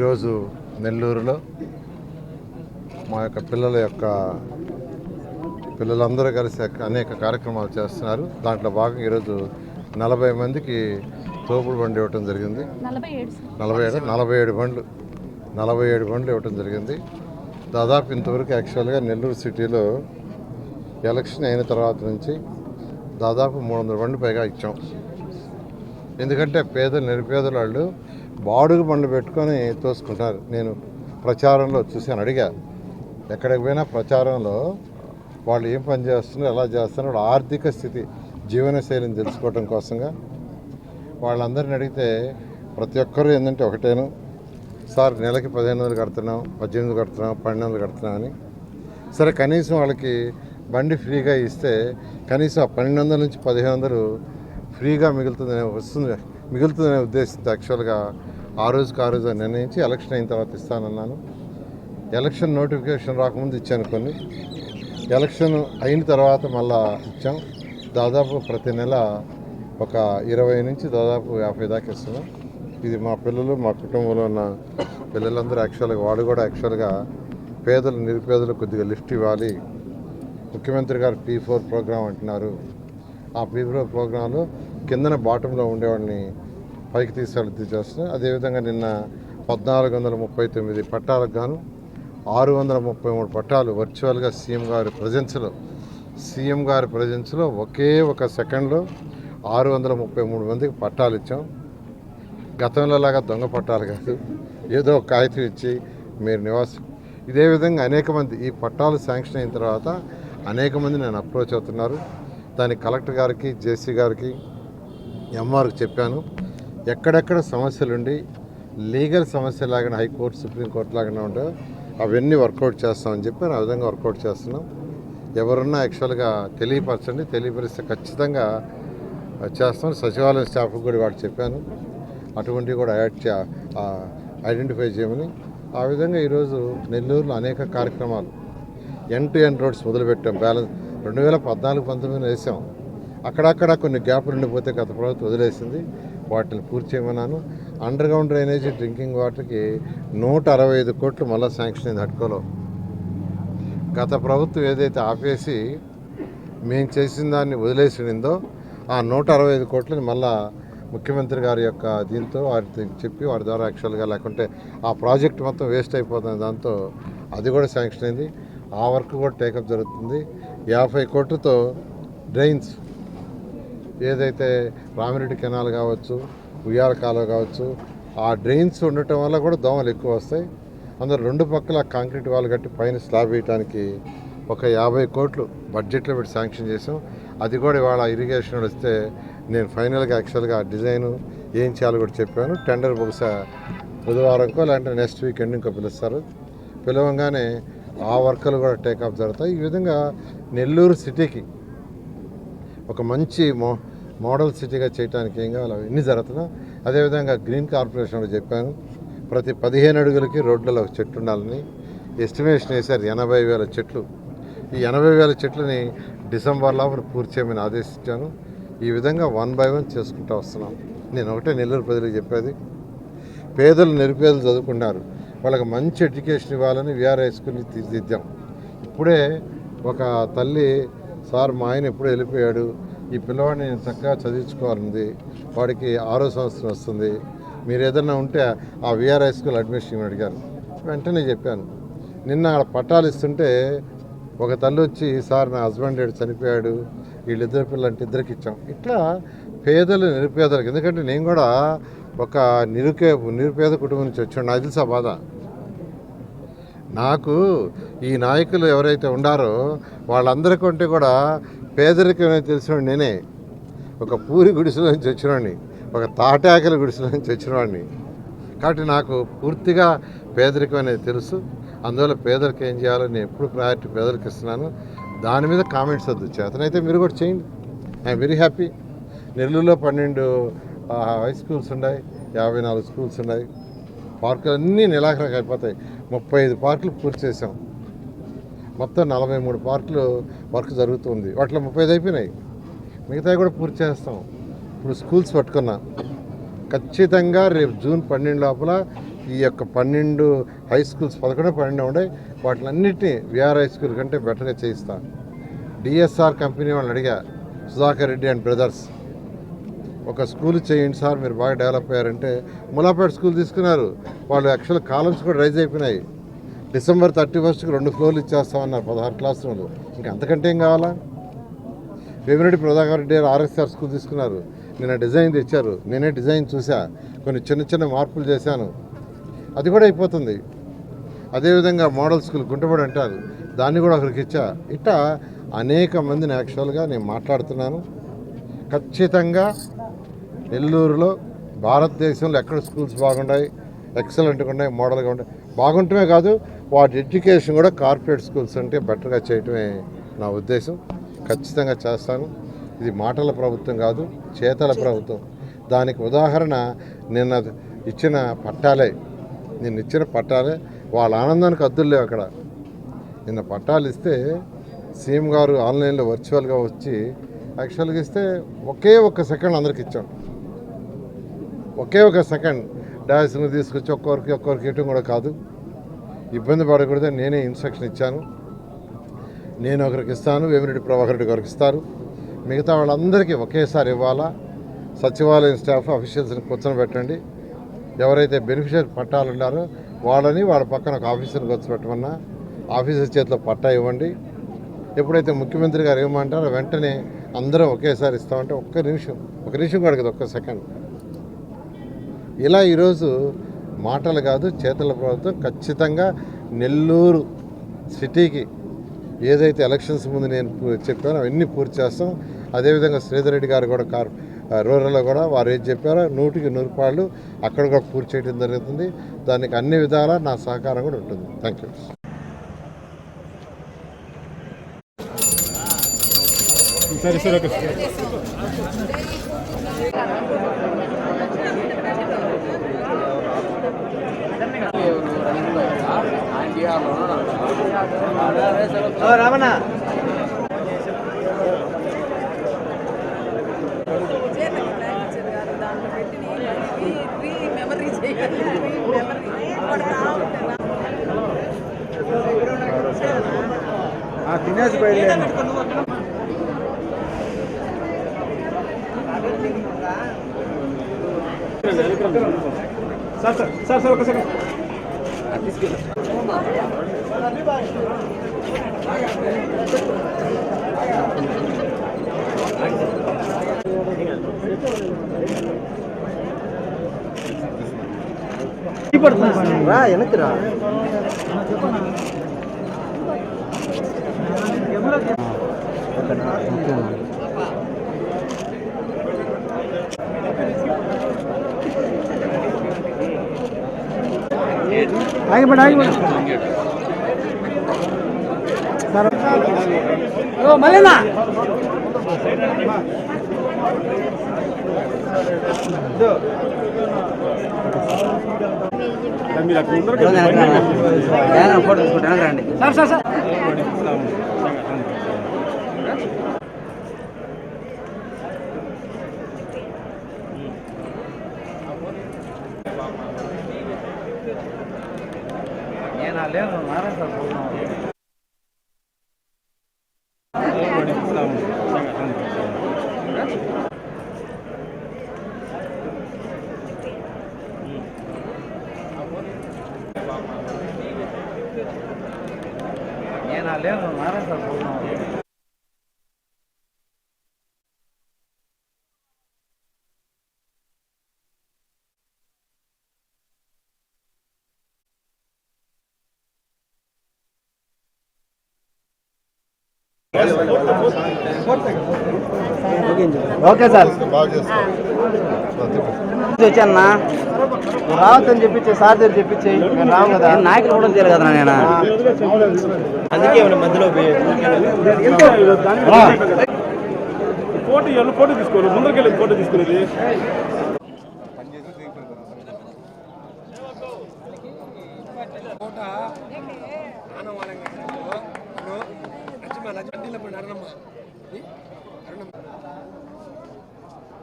ఈరోజు నెల్లూరులో మా యొక్క పిల్లల యొక్క పిల్లలందరూ కలిసి అనేక కార్యక్రమాలు చేస్తున్నారు. దాంట్లో భాగంగా ఈరోజు నలభై మందికి తోపుడు బండి ఇవ్వటం జరిగింది. నలభై ఏడు సార్. నలభై ఏడు నలభై ఏడు బండ్లు నలభై ఏడు బండ్లు ఇవ్వటం జరిగింది. దాదాపు ఇంతవరకు యాక్చువల్గా నెల్లూరు సిటీలో ఎలక్షన్ అయిన తర్వాత నుంచి దాదాపు మూడు వందల బండ్లు పైగా ఇచ్చాం. ఎందుకంటే పేదలు నిరుపేదల వాళ్ళు బాడుగు బండ్లు పెట్టుకొని తోసుకుంటారు. నేను ప్రచారంలో చూశాను అడిగా ఎక్కడికి పోయినా ప్రచారంలో వాళ్ళు ఏం పని చేస్తున్నారు ఎలా చేస్తున్నారు వాళ్ళ ఆర్థిక స్థితి జీవనశైలిని తెలుసుకోవడం కోసంగా వాళ్ళందరిని అడిగితే ప్రతి ఒక్కరూ ఏంటంటే ఒకటేను సార్ నెలకి పదిహేను వందలు కడుతున్నాం పద్దెనిమిది కడుతున్నాం పన్నెండు వందలు కడుతున్నాం అని. సరే కనీసం వాళ్ళకి బండి ఫ్రీగా ఇస్తే కనీసం ఆ పన్నెండు వందల నుంచి పదిహేను వందలు ఫ్రీగా మిగులుతుందనే వస్తుంది. మిగులుతుందనే ఉద్దేశంతో యాక్చువల్గా ఆ రోజుకి ఆ రోజు నిర్ణయించి ఎలక్షన్ అయిన తర్వాత ఇస్తానన్నాను. ఎలక్షన్ నోటిఫికేషన్ రాకముందు ఇచ్చాను కొన్ని. ఎలక్షన్ అయిన తర్వాత మళ్ళా ఇచ్చాం. దాదాపు ప్రతి నెల ఒక ఇరవై నుంచి దాదాపు యాభై దాకా ఇస్తున్నాం. ఇది మా పిల్లలు మా కుటుంబంలో ఉన్న పిల్లలందరూ యాక్చువల్గా వాడు కూడా యాక్చువల్గా పేదలు నిరుపేదలు కొద్దిగా లిఫ్ట్ ఇవ్వాలి. ముఖ్యమంత్రి గారు పీ ఫోర్ ప్రోగ్రాం అంటున్నారు. ఆ పీ ఫోర్ ప్రోగ్రాంలో కిందన బాటంలో ఉండేవాడిని పైకి తీసుకెళ్ళి చేస్తున్నాం. అదేవిధంగా నిన్న పద్నాలుగు వందల ముప్పై తొమ్మిది పట్టాలకు గాను ఆరు వందల ముప్పై మూడు పట్టాలు వర్చువల్గా సీఎం గారి ప్రజెన్స్లో సీఎం గారి ప్రజెన్స్లో ఒకే ఒక సెకండ్లో ఆరు వందల ముప్పై మూడు మందికి పట్టాలు ఇచ్చాం. గతంలోలాగా దొంగ పట్టాలు కాదు ఏదో ఒక కాగితం ఇచ్చి మీరు నివాసం. ఇదే విధంగా అనేక మంది ఈ పట్టాలు శాంక్షన్ అయిన తర్వాత అనేక మంది నేను అప్రోచ్ అవుతున్నారు దానికి కలెక్టర్ గారికి జేసీ గారికి ఎంఆర్కి చెప్పాను. ఎక్కడెక్కడ సమస్యలుండి లీగల్ సమస్య లాగానే హైకోర్టు సుప్రీంకోర్టు లాగానే ఉంటాయో అవన్నీ వర్కౌట్ చేస్తామని చెప్పి ఆ విధంగా వర్కౌట్ చేస్తున్నాం. ఎవరున్నా యాక్చువల్గా తెలియపరచండి. తెలియపరిస్తే ఖచ్చితంగా చేస్తాం. సచివాలయం స్టాఫ్కి కూడా వాడు చెప్పాను. అటువంటివి కూడా యాడ్ ఐడెంటిఫై చేయమని. ఆ విధంగా ఈరోజు నెల్లూరులో అనేక కార్యక్రమాలు. ఎన్ టు ఎన్ రోడ్స్ మొదలుపెట్టాం. బ్యాలెన్స్ రెండు వేల పద్నాలుగు పంతొమ్మిదిలో వేసాం. అక్కడక్కడ కొన్ని గ్యాప్లు ఉండిపోతే గత ప్రభుత్వం వదిలేసింది. వాటిని పూర్తి చేయమన్నాను. అండర్ గ్రౌండ్ డ్రైనేజీ డ్రింకింగ్ వాటర్కి నూట అరవై ఐదు కోట్లు మళ్ళీ శాంక్షన్ అయింది అడ్కోలో గత ప్రభుత్వం ఏదైతే ఆపేసి మేము చేసిన దాన్ని వదిలేసిందో ఆ నూట అరవై ఐదు కోట్లని మళ్ళీ ముఖ్యమంత్రి గారి యొక్క దీంతో వారికి చెప్పి వారి ద్వారా యాక్చువల్గా లేకుంటే ఆ ప్రాజెక్ట్ మొత్తం వేస్ట్ అయిపోతుంది దాంతో అది కూడా శాంక్షన్ అయింది. ఆ వర్క్ కూడా టేకప్ జరుగుతుంది. యాభై కోట్లతో డ్రైన్స్ ఏదైతే రామిరెడ్డి కెనాల్ కావచ్చు ఉయ్యాల కాలువ కావచ్చు ఆ డ్రైన్స్ ఉండటం వల్ల కూడా దోమలు ఎక్కువ వస్తాయి. అందులో రెండు పక్కల కాంక్రీట్ వాల్ కట్టి పైన స్లాబ్ వేయడానికి ఒక యాభై కోట్లు బడ్జెట్లో పెట్టి శాంక్షన్ చేసాం అది కూడా ఇవాళ ఇరిగేషన్ వస్తే నేను ఫైనల్గా యాక్చువల్గా డిజైన్ ఏం చేయాలో కూడా చెప్పాను. టెండర్ బహుశా బుధవారంకో లేదంటే నెక్స్ట్ వీక్ ఎండింగ్కో పిలుస్తారు. పిలవంగానే ఆ వర్కలు కూడా టేకప్ జరుగుతాయి. ఈ విధంగా నెల్లూరు సిటీకి ఒక మంచి మో మోడల్ సిటీగా చేయడానికి ఏం కావాలి? అవన్నీ జరుగుతున్నా అదేవిధంగా గ్రీన్ కార్పొరేషన్లో చెప్పాను. ప్రతి పదిహేను అడుగులకి రోడ్లలో ఒక చెట్టు ఉండాలని ఎస్టిమేషన్ వేశారు. ఎనభై వేల చెట్లు. ఈ ఎనభై వేల చెట్లని డిసెంబర్ లోపల పూర్తి చేయమని ఆదేశించాను. ఈ విధంగా వన్ బై వన్ చేసుకుంటూ వస్తున్నాం. నేను ఒకటే నెల్లూరు ప్రజలకు చెప్పేది. పేదలు నిరుపేదలు చదువుకున్నారు వాళ్ళకి మంచి ఎడ్యుకేషన్ ఇవ్వాలని విఆర్ హై స్కూల్ని తీర్చిదిద్దాం. ఇప్పుడే ఒక తల్లి సార్ మా ఆయన ఎప్పుడు వెళ్ళిపోయాడు. ఈ పిల్లవాడిని నేను చక్కగా చదివించుకోవాలంది. వాడికి ఆరో సంవత్సరం వస్తుంది. మీరు ఏదైనా ఉంటే ఆ విఆర్ హై స్కూల్ అడ్మిషన్ అడిగారు. వెంటనే చెప్పాను. నిన్న ఆడ పట్టాలు ఇస్తుంటే ఒక తల్లి వచ్చి సార్ నా హస్బెండ్ ఏడు చనిపోయాడు. వీళ్ళిద్దరు పిల్లలంటే ఇద్దరికి ఇచ్చాం. ఇట్లా పేదలు నిరుపేదలకు ఎందుకంటే నేను కూడా ఒక నిరుపే నిరుపేద కుటుంబం నుంచి వచ్చాను. నాకు తెలుసా బాధ. నాకు ఈ నాయకులు ఎవరైతే ఉండారో వాళ్ళందరికంటే కూడా పేదరికం తెలిసిన నేనే. ఒక పూరి గుడిసెలో నుంచి వచ్చినవాడిని ఒక తాటాకల గుడిసెలో నుంచి వచ్చినవాడిని కాబట్టి నాకు పూర్తిగా పేదరికం అనేది తెలుసు. అందువల్ల పేదరికం ఏం చేయాలో నేను ఎప్పుడు ప్రయారిటీ పేదరికి ఇస్తున్నాను. దాని మీద కామెంట్స్ వద్దు. చేతనైతే మీరు కూడా చేయండి. ఐఎమ్ వెరీ హ్యాపీ నెల్లూరులో పన్నెండు హై స్కూల్స్ ఉన్నాయి. యాభై నాలుగు స్కూల్స్ ఉన్నాయి. పార్కులు అన్నీ నిలాఖరకు అయిపోతాయి. ముప్పై ఐదు పార్కులు పూర్తి చేసాం మొత్తం నలభై మూడు పార్కులు వర్క్ జరుగుతుంది. వాటిలో ముప్పై ఐదు అయిపోయినాయి. మిగతావి కూడా పూర్తి చేస్తాం. ఇప్పుడు స్కూల్స్ పట్టుకున్నా. ఖచ్చితంగా రేపు జూన్ పన్నెండు లోపల ఈ యొక్క పన్నెండు హై స్కూల్స్ పదకొండు పన్నెండు ఉన్నాయి వాటిలన్నింటినీ విఆర్ హై స్కూల్ కంటే బెటర్గా చేయిస్తాను డిఎస్ఆర్ కంపెనీ వాళ్ళని అడిగా సుధాకర్ రెడ్డి అండ్ బ్రదర్స్ ఒక స్కూల్ చేయండి సార్ మీరు బాగా డెవలప్ అయ్యారంటే ములాపేట స్కూల్ తీసుకున్నారు. వాళ్ళు యాక్చువల్ కాలమ్స్ కూడా రైజ్ అయిపోయినాయి. డిసెంబర్ థర్టీ ఫస్ట్కి రెండు ఫ్లోర్లు ఇచ్చేస్తామన్నారు పదహారు క్లాస్ రూమ్లు ఇంకా అంతకంటే ఏం కావాలా? వేమిరెడ్డి ప్రభాకర్ రెడ్డి గారు ఆర్ఎస్ఆర్ స్కూల్ తీసుకున్నారు. నిన్న డిజైన్ తెచ్చారు. నేనే డిజైన్ చూసా కొన్ని చిన్న చిన్న మార్పులు చేశాను. అది కూడా అయిపోతుంది. అదేవిధంగా మోడల్ స్కూల్ గుంటబడి అంటారు. దాన్ని కూడా ఒకరికి ఇచ్చా. ఇట్లా అనేక మందిని యాక్చువల్గా నేను మాట్లాడుతున్నాను. ఖచ్చితంగా నెల్లూరులో భారతదేశంలో ఎక్కడ స్కూల్స్ బాగున్నాయి ఎక్సలెంట్గా ఉన్నాయి మోడల్గా ఉన్నాయి బాగుంటమే కాదు వాటి ఎడ్యుకేషన్ కూడా కార్పొరేట్ స్కూల్స్ అంటే బెటర్గా చేయటమే నా ఉద్దేశం. ఖచ్చితంగా చేస్తాను. ఇది మాటల ప్రభుత్వం కాదు చేతల ప్రభుత్వం. దానికి ఉదాహరణ నిన్న ఇచ్చిన పట్టాలే. నిన్న ఇచ్చిన పట్టాలే. వాళ్ళ ఆనందానికి అద్దులు లేవు అక్కడ. నిన్న పట్టాలు ఇస్తే సీఎం గారు ఆన్లైన్లో వర్చువల్గా వచ్చి యాక్చువల్గా ఇస్తే ఒకే ఒక్క సెకండ్ అందరికి ఇచ్చాం. ఒకే ఒక సెకండ్. డాష్ని తీసుకొచ్చి ఒక్కొక్కరికి ఒక్కొక్కరికి ఇవ్వటం కూడా కాదు. ఇబ్బంది పడకూడదని నేనే ఇన్స్ట్రక్షన్ ఇచ్చాను. నేను ఒకరికి ఇస్తాను వేమిరెడ్డి ప్రభాకర్ రెడ్డి గారికి ఇస్తారు. మిగతా వాళ్ళందరికీ ఒకేసారి ఇవ్వాలా? సచివాలయం స్టాఫ్ అఫీషియల్స్ని కూర్చొని ఎవరైతే బెనిఫిషియర్ పట్టాలు ఉన్నారో వాళ్ళని వాళ్ళ పక్కన ఒక ఆఫీసర్ని కూర్చోబెట్టమన్నా ఆఫీసర్ చేతిలో పట్టా ఇవ్వండి. ఎప్పుడైతే ముఖ్యమంత్రి గారు ఏమంటారో వెంటనే అందరం ఒకేసారి ఇస్తామంటే ఒక్క నిమిషం ఒక నిమిషం కూడా కదా ఒక్క సెకండ్. ఇలా ఈరోజు మాటలు కాదు చేతల ప్రభుత్వం ఖచ్చితంగా నెల్లూరు సిటీకి ఏదైతే ఎలక్షన్స్ ముందు నేను చెప్పానో అవన్నీ పూర్తి చేస్తాం. అదేవిధంగా శ్రీధర్ రెడ్డి గారు కూడా కార్ రూరల్లో కూడా వారు ఏది చెప్పారో నూటికి నూరు పాళ్ళు అక్కడ కూడా పూర్తి చేయడం జరుగుతుంది. దానికి అన్ని విధాలా నా సహకారం కూడా ఉంటుంది. థ్యాంక్ యూ సరే సరే ఓకే రామన్న దాంట్లో పెట్టి రీ మెమరీ చేయాలి మెమరీ పడతా రామణ తినేసి బయలుదేరి సార్ సార్ సార్ సార్ ఒక సెకండ్ எனக்குடா ஓகேண்ணா ஓகேண்ணா ఆగిపోయి ఆగిపోయి మళ్ళీ మీరు అక్కడ రండి. Sir sir sir. నేను లేదు నారాయణ సార్ నేను లేదు నారాయణ సార్ ఓకే సార్. వచ్చానా రావద్దని చెప్పించే సార్ దగ్గర చెప్పించే నేను రావు కదా. నాయకులు కూడా తెలియదు కదా నేను. అందుకే మధ్యలో ఫోటో ఫోటో తీసుకోవాలి ముందరికి వెళ్ళి ఫోటో తీసుకునేది.